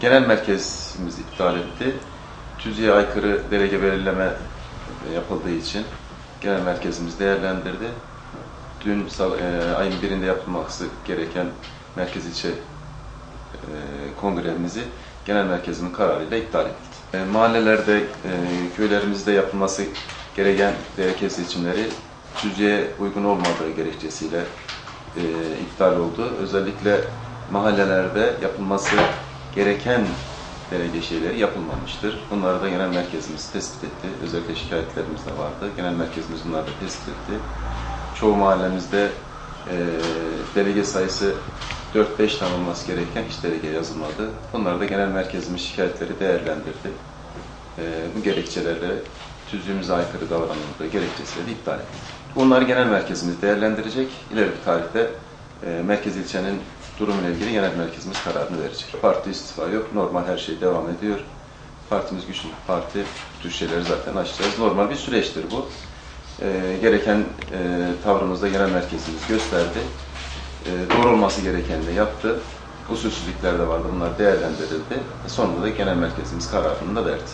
Genel merkezimiz iptal etti. Tüzüğe aykırı delege belirleme yapıldığı için genel merkezimiz değerlendirdi. Dün e, ayın birinde yapılması gereken merkez ilçe e, kongremizi genel merkezinin kararıyla iptal ettik. E, mahallelerde, e, köylerimizde yapılması gereken DRK seçimleri tüzüğe uygun olmadığı gerekçesiyle e, iptal oldu. Özellikle mahallelerde yapılması gereken delege şeyleri yapılmamıştır. Bunları da genel merkezimiz tespit etti. Özellikle şikayetlerimiz de vardı. Genel merkezimiz bunları da tespit etti. Çoğu mahallemizde e, delege sayısı 4-5 tane gereken hiç delege yazılmadı. Bunları da genel merkezimiz şikayetleri değerlendirdi. E, bu gerekçelerle tüzüğümüze aykırı davranıldığı gerekçesiyle iptal ettik. Bunları genel merkezimiz değerlendirecek. İleri tarihte e, merkez ilçenin durumuyla ilgili genel merkezimiz kararını verecek. Parti istifa yok. Normal her şey devam ediyor. Partimiz güçlü parti. Bu tür şeyleri zaten açacağız. Normal bir süreçtir bu. E, gereken e, tavrımızda genel merkezimiz gösterdi. E, doğru olması gerekeni de yaptı. Usulsüzlükler de vardı. Bunlar değerlendirildi. Sonunda da genel merkezimiz kararını da verdi.